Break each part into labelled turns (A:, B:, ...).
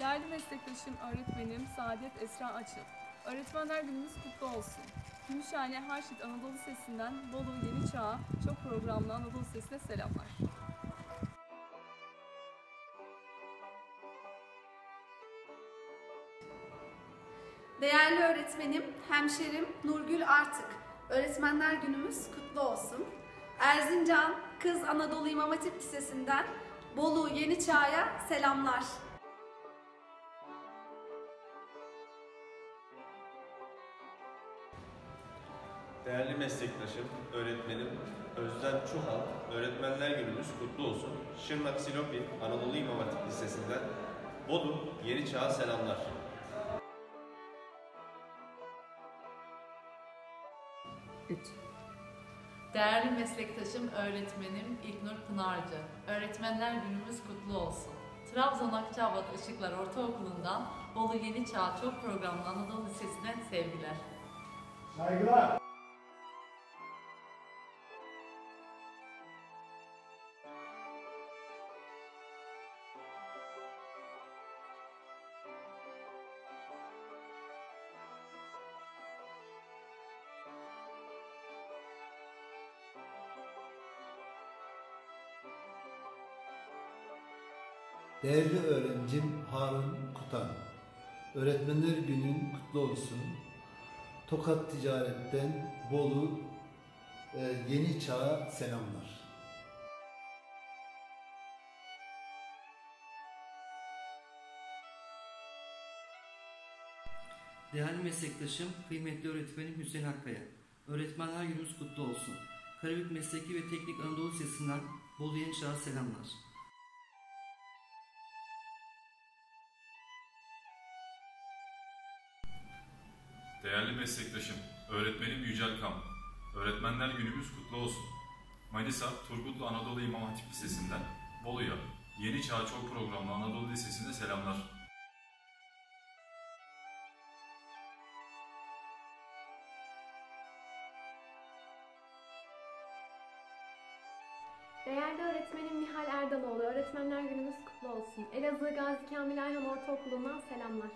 A: Değerli meslektaşım öğretmenim Saadet Esra Açıl. Öğretmenler günümüz kutlu olsun. Gümüşhane Harşit Anadolu Lisesi'nden Bolu Yeni Çağ çok programlı Anadolu Lisesi'ne selamlar.
B: Değerli öğretmenim, hemşerim Nurgül Artık. Öğretmenler günümüz kutlu olsun. Erzincan Kız Anadolu İmam Hatip Lisesi'nden Bolu Yeni Çağ'a selamlar.
C: Değerli meslektaşım, öğretmenim Özlem Çuhal, Öğretmenler Günümüz kutlu olsun. Şırnak Silopi Anadolu İmam Hatip Lisesi'nden Bolu Yeni Çağ'a selamlar.
D: Değerli meslektaşım, öğretmenim İlknur Pınarcı. Öğretmenler günümüz kutlu olsun. Trabzon Akçabat Işıklar Ortaokulu'ndan Bolu Yeni Çağ Çok Programlı Anadolu Lisesi'ne sevgiler.
E: Değerli öğrencim Harun Kutan, Öğretmenler Günün kutlu olsun. Tokat Ticaret'ten Bolu e, Yeni Çağ'a selamlar.
F: Değerli meslektaşım, kıymetli öğretmenim Hüseyin Akkaya. Öğretmenler günümüz kutlu olsun. Karabük Mesleki ve Teknik Anadolu Lisesi'nden Bolu Yeni Çağ'a selamlar.
G: Değerli meslektaşım, öğretmenim Yücel Kam. Öğretmenler günümüz kutlu olsun. Manisa, Turgutlu Anadolu İmam Hatip Lisesi'nden Bolu'ya, Yeni Çağ Çok Programlı Anadolu Lisesi'ne selamlar.
H: Değerli öğretmenim Nihal Erdaloğlu, Öğretmenler Günümüz kutlu olsun. Elazığ Gazi Kamil Ayhan Ortaokulu'ndan selamlar.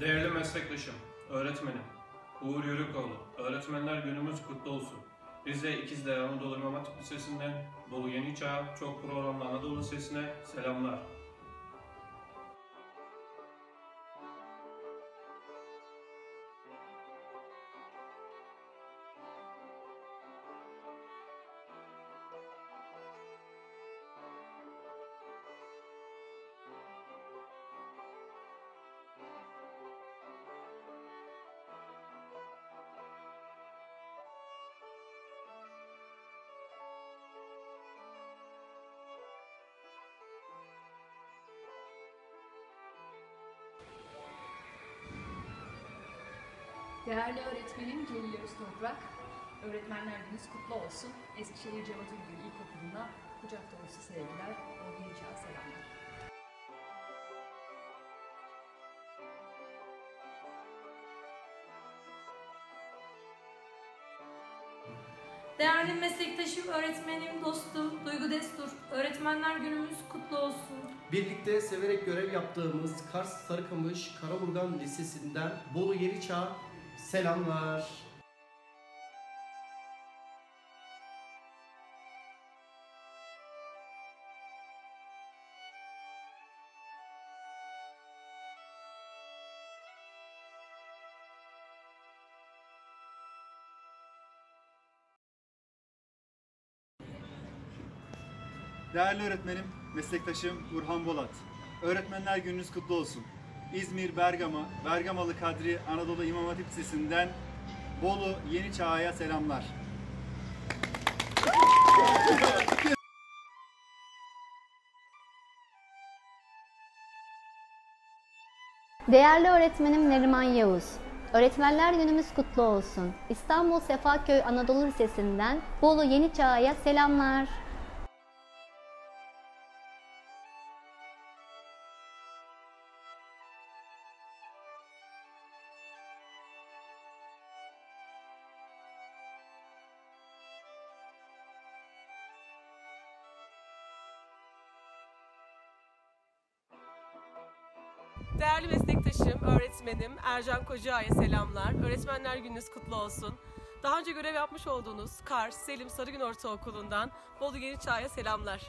I: Değerli meslektaşım, öğretmenim, Uğur Yörükoğlu, Öğretmenler Günümüz kutlu olsun. Rize İkizdere Anadolu İmam Hatip Lisesi'nden Bolu Yeni Çağ Çok Programlı Anadolu Lisesi'ne selamlar.
J: Değerli öğretmenim Celil Öztoprak, Öğretmenler Gününüz kutlu olsun. Eskişehir Cevat Ülgü İlkokulu'na kucak dolusu sevgiler, Çağ selamlar.
K: Değerli meslektaşım, öğretmenim, dostum, Duygu Destur. Öğretmenler günümüz kutlu olsun.
L: Birlikte severek görev yaptığımız Kars Sarıkamış Karaburgan Lisesi'nden Bolu Yeni Çağ selamlar.
M: Değerli öğretmenim, meslektaşım Burhan Bolat. Öğretmenler gününüz kutlu olsun. İzmir, Bergama, Bergamalı Kadri Anadolu İmam Hatip Lisesi'nden Bolu Yeni Çağ'a selamlar.
N: Değerli öğretmenim Neriman Yavuz. Öğretmenler günümüz kutlu olsun. İstanbul Sefaköy Anadolu Lisesi'nden Bolu Yeni Çağ'a selamlar.
O: Değerli meslektaşım, öğretmenim Ercan Koca'ya selamlar. Öğretmenler Gününüz kutlu olsun. Daha önce görev yapmış olduğunuz Kars Selim Sarıgün Ortaokulu'ndan Bolu Yeni Çağ'a selamlar.